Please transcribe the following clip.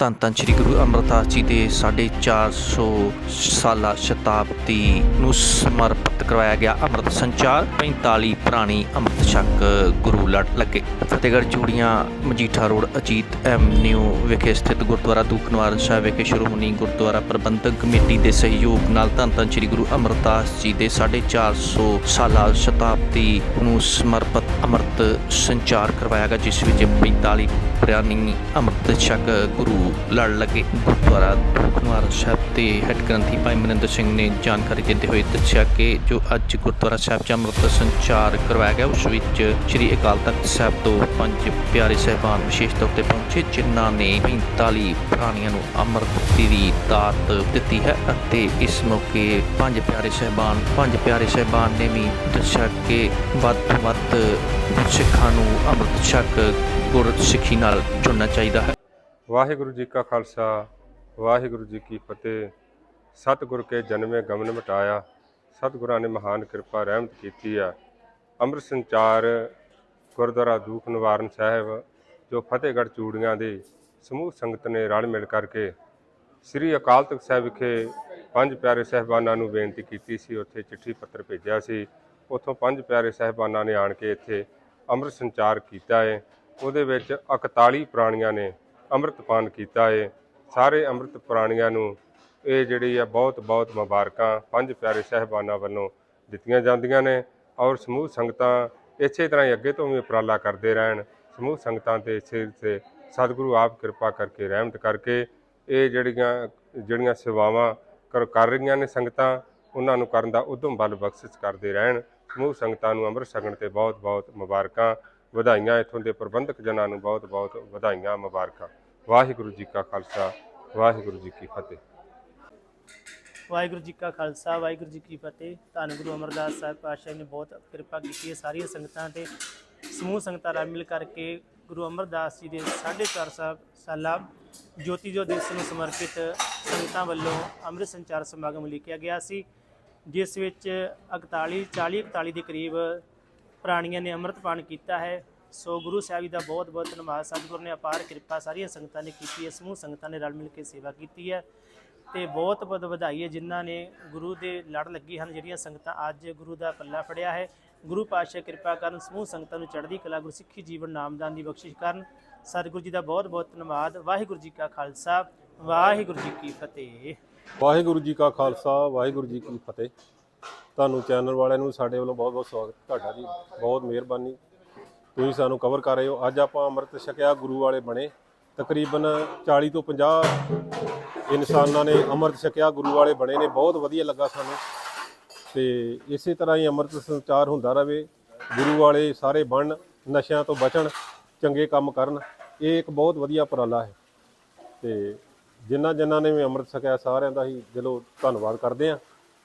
ਧੰਨ ਧੰਨ ਸ੍ਰੀ ਗੁਰੂ ਅਮਰਦਾਸ ਜੀ ਦੇ 450 ਸਾਲਾ ਸ਼ਤਾਬਦੀ ਨੂੰ ਸਮਰਪਿਤ ਕਰਵਾਇਆ ਗਿਆ ਅੰਮ੍ਰਿਤ ਸੰਚਾਰ। 45 ਪੁਰਾਣੀ ਅੰਮ੍ਰਿਤ ਛਕ ਗੁਰੂ ਲੜ ਲੱਗੇ। ਫਤਿਹਗੜ੍ਹ ਚੂੜੀਆਂ, ਮਜੀਠਾ ਰੋਡ, ਅਜੀਤ ਐਵਨਿਊ ਵਿਖੇ ਸਥਿਤ ਗੁਰਦੁਆਰਾ ਦੂਖਨਿਵਾਰਨ ਸਾਹਿਬ ਵਿਖੇ ਸ਼੍ਰੋਮਣੀ ਗੁਰਦੁਆਰਾ ਪ੍ਰਬੰਧਕ ਕਮੇਟੀ ਦੇ ਸਹਿਯੋਗ ਨਾਲ ਧੰਨ ਧੰਨ ਸ੍ਰੀ ਗੁਰੂ ਅਮਰਦਾਸ ਜੀ ਦੇ 450 ਸਾਲਾ ਸ਼ਤਾਬਦੀ ਨੂੰ ਸਮਰਪਿਤ ਅੰਮ੍ਰਿਤ ਸੰਚਾਰ ਕਰਵਾਇਆ ਗਿਆ, ਜਿਸ ਵਿੱਚ 45 ਪ੍ਰਾਣੀ ਅੰਮ੍ਰਿਤ ਛਕ ਗੁਰੂ ਲੜ ਲੱਗੇ। ਗੁਰਦੁਆਰਾ ਦੂਖਨਿਵਾਰਨ ਸਾਹਿਬ ਦੇ ਹੈੱਡ ਗ੍ਰੰਥੀ ਭਾਈ ਮਨਿੰਦਰ ਸਿੰਘ ਨੇ ਜਾਣਕਾਰੀ ਦਿੰਦੇ ਹੋਏ ਦੱਸਿਆ ਕਿ ਜੋ ਅੱਜ ਗੁਰਦੁਆਰਾ ਸਾਹਿਬ 'ਚ ਅੰਮ੍ਰਿਤ ਸੰਚਾਰ ਕਰਵਾਇਆ ਗਿਆ, ਉਸ ਵਿੱਚ ਸ੍ਰੀ ਅਕਾਲ ਤਖਤ ਸਾਹਿਬ ਤੋਂ ਪੰਜ ਪਿਆਰੇ ਸਹਿਬਾਨ ਵਿਸ਼ੇਸ਼ ਤੌਰ ਤੇ ਪਹੁੰਚੇ, ਜਿਨ੍ਹਾਂ ਨੇ 45 ਪ੍ਰਾਣੀਆਂ ਨੂੰ ਅੰਮ੍ਰਿਤ ਦੀ ਦਾਤ ਦਿੱਤੀ ਹੈ ਅਤੇ ਇਸ ਮੌਕੇ ਪੰਜ ਪਿਆਰੇ ਸਹਿਬਾਨ, ਪੰਜ ਪਿਆਰੇ ਸਹਿਬਾਨ ਨੇ ਵੀ ਦੱਸਿਆ ਕਿ ਵੱਧ ਤੋਂ ਵੱਧ ਸਿੱਖਾਂ ਨੂੰ ਅੰਮ੍ਰਿਤ ਛਕ ਗੁਰ ਸਿੱਖੀ ਨਾਲ ਜੁੜਨਾ ਚਾਹੀਦਾ ਹੈ। ਵਾਹਿਗੁਰੂ ਜੀ ਕਾ ਖਾਲਸਾ, ਵਾਹਿਗੁਰੂ ਜੀ ਕੀ ਫਤਿਹ। ਸਤਿਗੁਰ ਕੇ ਜਨਮੇ ਗਮਨ ਮਟਾਇਆ, ਸਤਿਗੁਰਾਂ ਨੇ ਮਹਾਨ ਕਿਰਪਾ ਰਹਿਮਤ ਕੀਤੀ ਆ। ਅੰਮ੍ਰਿਤ ਸੰਚਾਰ ਗੁਰਦੁਆਰਾ ਦੂਖ ਨਿਵਾਰਨ ਸਾਹਿਬ, ਜੋ ਫਤਿਹਗੜ੍ਹ ਚੂੜੀਆਂ ਦੇ ਸਮੂਹ ਸੰਗਤ ਨੇ ਰਲ ਮਿਲ ਕਰਕੇ ਸ੍ਰੀ ਅਕਾਲ ਤਖਤ ਸਾਹਿਬ ਵਿਖੇ ਪੰਜ ਪਿਆਰੇ ਸਹਿਬਾਨਾਂ ਨੂੰ ਬੇਨਤੀ ਕੀਤੀ ਸੀ, ਉੱਥੇ ਚਿੱਠੀ ਪੱਤਰ ਭੇਜਿਆ ਸੀ। ਉੱਥੋਂ ਪੰਜ ਪਿਆਰੇ ਸਹਿਬਾਨਾਂ ਨੇ ਆਣ ਕੇ ਇੱਥੇ ਅੰਮ੍ਰਿਤ ਸੰਚਾਰ ਕੀਤਾ ਹੈ ਉਹਦੇ ਵਿੱਚ 41 ਪ੍ਰਾਣੀਆਂ ਨੇ ਅੰਮ੍ਰਿਤਪਾਨ ਕੀਤਾ ਹੈ ਸਾਰੇ ਅੰਮ੍ਰਿਤ ਪ੍ਰਾਣੀਆਂ ਨੂੰ ਇਹ ਜਿਹੜੀ ਆ ਬਹੁਤ ਬਹੁਤ ਮੁਬਾਰਕਾਂ ਪੰਜ ਪਿਆਰੇ ਸਹਿਬਾਨਾਂ ਵੱਲੋਂ ਦਿੱਤੀਆਂ ਜਾਂਦੀਆਂ ਨੇ ਔਰ ਸਮੂਹ ਸੰਗਤਾਂ ਇਸੇ ਤਰ੍ਹਾਂ ਹੀ ਅੱਗੇ ਤੋਂ ਵੀ ਉਪਰਾਲਾ ਕਰਦੇ ਰਹਿਣ। ਸਮੂਹ ਸੰਗਤਾਂ ਤੇ ਇਸੇ ਤੇ ਸਤਿਗੁਰੂ ਆਪ ਕਿਰਪਾ ਕਰਕੇ ਰਹਿਮਤ ਕਰਕੇ ਇਹ ਜਿਹੜੀਆਂ ਜਿਹੜੀਆਂ ਸੇਵਾਵਾਂ ਕਰ ਕਰ ਰਹੀਆਂ ਨੇ ਸੰਗਤਾਂ, ਉਹਨਾਂ ਨੂੰ ਕਰਨ ਦਾ ਉਦਮ ਬਲ ਬਖਸ਼ਿਸ਼ ਕਰਦੇ ਰਹਿਣ। ਸਮੂਹ ਸੰਗਤਾਂ ਨੂੰ ਅੰਮ੍ਰਿਤ ਛਕਣ ਤੇ ਬਹੁਤ ਬਹੁਤ ਮੁਬਾਰਕਾਂ ਵਧਾਈਆਂ ਇੱਥੋਂ ਦੇ ਪ੍ਰਬੰਧਕ ਜਨਾਂ ਨੂੰ ਬਹੁਤ ਬਹੁਤ ਵਧਾਈਆਂ, ਮੁਬਾਰਕਾਂ। ਵਾਹਿਗੁਰੂ ਜੀ ਕਾ ਖਾਲਸਾ, ਵਾਹਿਗੁਰੂ ਜੀ ਕੀ ਫਤਿਹ। ਵਾਹਿਗੁਰੂ ਜੀ ਕਾ ਖਾਲਸਾ, ਵਾਹਿਗੁਰੂ ਜੀ ਕੀ ਫਤਿਹ। ਧੰਨ ਗੁਰੂ ਅਮਰਦਾਸ ਸਾਹਿਬ ਪਾਤਸ਼ਾਹ ਨੇ ਬਹੁਤ ਕਿਰਪਾ ਕੀਤੀ ਹੈ। ਸਾਰੀਆਂ ਸੰਗਤਾਂ ਤੇ ਸਮੂਹ ਸੰਗਤਾਂ ਰਲ ਮਿਲ ਕਰਕੇ ਗੁਰੂ ਅਮਰਦਾਸ ਜੀ ਦੇ 450 ਸਾਲਾ ਜੋਤੀ ਜੋ ਦਿਵਸ ਨੂੰ ਸਮਰਪਿਤ ਸੰਗਤਾਂ ਵੱਲੋਂ ਅੰਮ੍ਰਿਤ ਸੰਚਾਰ ਸਮਾਗਮ ਲਿਖਿਆ ਗਿਆ ਸੀ, ਜਿਸ ਵਿੱਚ 41 40 41 ਦੇ ਕਰੀਬ ਪ੍ਰਾਣੀਆਂ ਨੇ ਅੰਮ੍ਰਿਤ ਪਾਨ ਕੀਤਾ ਹੈ। ਸੋ ਗੁਰੂ ਸਾਹਿਬ ਜੀ ਦਾ ਬਹੁਤ ਬਹੁਤ ਧੰਨਵਾਦ। ਸਤਿਗੁਰ ਨੇ ਅਪਾਰ ਕਿਰਪਾ ਸਾਰੀਆਂ ਸੰਗਤਾਂ ਨੇ ਕੀਤੀ ਹੈ। ਸਮੂਹ ਸੰਗਤਾਂ ਨੇ ਰਲ ਮਿਲ ਕੇ ਸੇਵਾ ਕੀਤੀ ਹੈ। ਤੇ ਬਹੁਤ ਬਹੁਤ ਵਧਾਈ ਹੈ ਜਿਨ੍ਹਾਂ ਨੇ ਗੁਰੂ ਦੇ ਲੜ ਲੱਗੀ ਹਨ, ਜਿਹੜੀਆਂ ਸੰਗਤਾਂ ਅੱਜ ਗੁਰੂ ਦਾ ਪੱਲਾ ਫੜਿਆ ਹੈ। ਗੁਰੂ ਪਾਤਸ਼ਾਹ ਕਿਰਪਾ ਕਰਨ ਸਮੂਹ ਸੰਗਤਾਂ ਨੂੰ ਚੜ੍ਹਦੀ ਕਲਾ ਗੁਰਸਿੱਖੀ ਜੀਵਨ ਨਾਮਦਾਨ ਦੀ ਬਖਸ਼ਿਸ਼ ਕਰਨ। ਸਤਿਗੁਰੂ ਜੀ ਦਾ ਬਹੁਤ ਬਹੁਤ ਧੰਨਵਾਦ। ਵਾਹਿਗੁਰੂ ਜੀ ਕਾ ਖਾਲਸਾ। ਵਾਹਿਗੁਰੂ ਜੀ ਕੀ ਫਤਿਹ। ਵਾਹਿਗੁਰੂ ਜੀ ਕਾ ਖਾਲਸਾ। ਵਾਹਿਗੁਰੂ ਜੀ ਕੀ ਫਤਿਹ। ਤੁਹਾਨੂੰ ਚੈਨਲ ਵਾਲਿਆਂ ਨੂੰ ਸਾਡੇ ਵੱਲੋਂ ਬਹੁਤ ਬਹੁਤ ਸਵਾਗਤ ਤੁਹਾਡਾ ਜੀ ਬਹੁਤ ਮਿਹਰਬਾਨੀ। ਤੁਸੀਂ ਸਾਨੂੰ ਕਵਰ ਕਰ ਰਹੇ ਹੋ। ਅੱਜ ਆਪਾਂ ਅੰਮ੍ਰਿਤ ਛਕਿਆ, ਗੁਰੂ ਵਾਲੇ ਬਣੇ। ਤਕਰੀਬਨ 40 ਤੋਂ 50 ਇਨਸਾਨਾਂ ਨੇ ਅੰਮ੍ਰਿਤ ਛਕਿਆ, ਗੁਰੂ ਵਾਲੇ ਬਣੇ ਨੇ। ਬਹੁਤ ਵਧੀਆ ਲੱਗਾ ਸਾਨੂੰ। ਤੇ ਇਸੇ ਤਰ੍ਹਾਂ ਹੀ ਅੰਮ੍ਰਿਤ ਸੰਚਾਰ ਹੁੰਦਾ ਰਹੇ। ਗੁਰੂ ਵਾਲੇ ਸਾਰੇ ਬਣਨ, ਨਸ਼ਿਆਂ ਤੋਂ ਬਚਣ, ਚੰਗੇ ਕੰਮ ਕਰਨ। ਇਹ ਇੱਕ ਬਹੁਤ ਵਧੀਆ ਉਪਰਾਲਾ ਹੈ। ਤੇ ਜਿਨ੍ਹਾਂ ਜਿਨ੍ਹਾਂ ਨੇ ਵੀ ਅੰਮ੍ਰਿਤ ਛਕਿਆ, ਸਾਰਿਆਂ ਦਾ ਹੀ ਦਿਲੋਂ ਧੰਨਵਾਦ ਕਰਦੇ ਹਾਂ।